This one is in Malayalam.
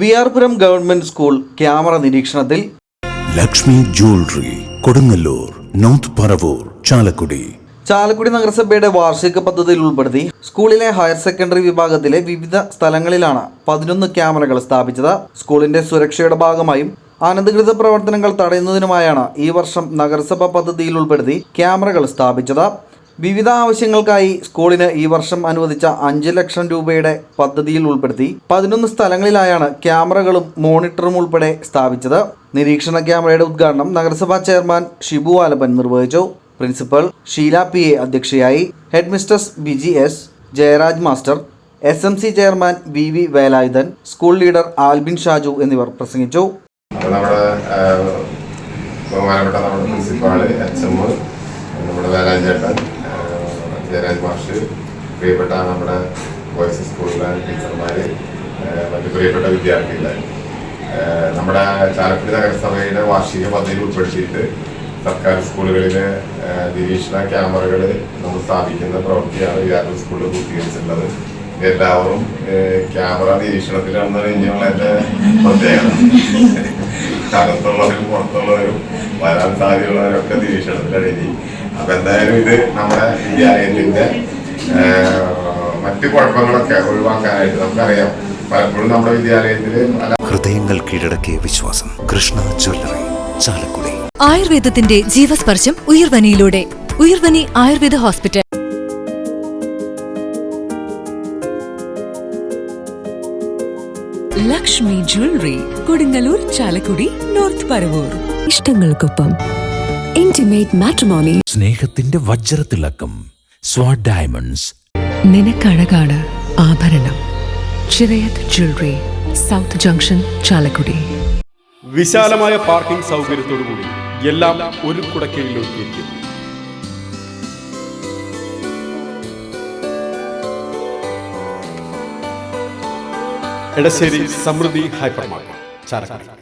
V R Puram government school camera നിരീക്ഷണത്തിൽ. Lakshmi jewellery Kodungallur north Paravur Chalakudy. Chalakudy നഗരസഭയുടെ വാർഷിക പദ്ധതിയിൽ ഉൾപ്പെടുത്തി സ്കൂളിലെ ഹയർ സെക്കൻഡറി വിഭാഗത്തിലെ വിവിധ സ്ഥലങ്ങളിലാണ് പതിനൊന്ന് ക്യാമറകൾ സ്ഥാപിച്ചത്. സ്കൂളിന്റെ സുരക്ഷയുടെ ഭാഗമായും അനധികൃത പ്രവർത്തനങ്ങൾ തടയുന്നതിനുമായാണ് ഈ വർഷം നഗരസഭ പദ്ധതിയിൽ ഉൾപ്പെടുത്തി ക്യാമറകൾ സ്ഥാപിച്ചത്. വിവിധ ആവശ്യങ്ങൾക്കായി സ്കൂളിന് ഈ വർഷം അനുവദിച്ച അഞ്ച് ലക്ഷം രൂപയുടെ പദ്ധതിയിൽ ഉൾപ്പെടുത്തി പതിനൊന്ന് സ്ഥലങ്ങളിലായാണ് ക്യാമറകളും മോണിറ്ററും ഉൾപ്പെടെ സ്ഥാപിച്ചത്. നിരീക്ഷണ ക്യാമറയുടെ ഉദ്ഘാടനം നഗരസഭാ ചെയർമാൻ ഷിബു ആലപ്പൻ നിർവഹിച്ചു. പ്രിൻസിപ്പൽ ഷീല പി എ അധ്യക്ഷയായി. Head B G S Jayaraj master S M C chairman V V Velayudhan school leader Albin Shaju എന്നിവർ പ്രസംഗിച്ചു. നമ്മുടെ ആ, ജയരാജ് മാഷ് പ്രിയപ്പെട്ട നമ്മുടെ ബോയ്സ് സ്കൂളിലെ ടീച്ചർമാര് മറ്റു പ്രിയപ്പെട്ട വിദ്യാർത്ഥികളെ. നമ്മുടെ ചാലക്കുടി നഗരസഭയുടെ വാർഷിക പദ്ധതിയിൽ ഉൾപ്പെടുത്തിയിട്ട് സർക്കാർ സ്കൂളുകളിലെ ആ, നിരീക്ഷണ ക്യാമറകൾ നമ്മൾ സ്ഥാപിക്കുന്ന പ്രവൃത്തിയാണ് വിദ്യാർത്ഥി സ്കൂളിൽ പൂർത്തീകരിച്ചിട്ടുള്ളത്. എല്ലാവരും ക്യാമറ നിരീക്ഷണത്തിലാണ് കഴിഞ്ഞുള്ള എന്റെ പ്രത്യേകത. അകത്തുള്ളവരും പുറത്തുള്ളവരും വരാൻ സാധ്യതയുള്ളവരൊക്കെ നിരീക്ഷണത്തിലാണ് ഇനി. അപ്പൊ എന്തായാലും ഇത് നമ്മുടെ വിദ്യാലയത്തിന്റെ മറ്റു കുഴപ്പങ്ങളൊക്കെ ഒഴിവാക്കാനായിട്ട് നമുക്കറിയാം. പലപ്പോഴും നമ്മുടെ വിദ്യാലയത്തിൽ ഹൃദയങ്ങൾ കീഴടക്കിയ വിശ്വാസം. കൃഷ്ണ ജ്വല്ലറി ചാലക്കുടി. ആയുർവേദത്തിന്റെ ജീവസ്പർശം ഉയർവനിയിലൂടെ. Uyarvani Ayurveda hospital. Lakshmi jewellery Kodungallur Chalakudy north Paravur. ഇഷ്ടങ്ങൾക്കൊപ്പം intimate matrimony സ്നേഹത്തിന്റെ വജ്രത്തിളക്കം. സ്വാഡ് ഡയമണ്ട്സ് നിനക്കഴകാണ് ആഭരണം. Chirayath jewellery south junction Chalakudy. വിശാലമായ പാർക്കിംഗ് സൗകര്യത്തോടുകൂടി എല്ലാം ഒരു കുടക്കീഴിൽ എടശ്ശേരി സമൃദ്ധി ഹൈപ്പർ മാർക്കറ്റ് ചാലക്കുടി.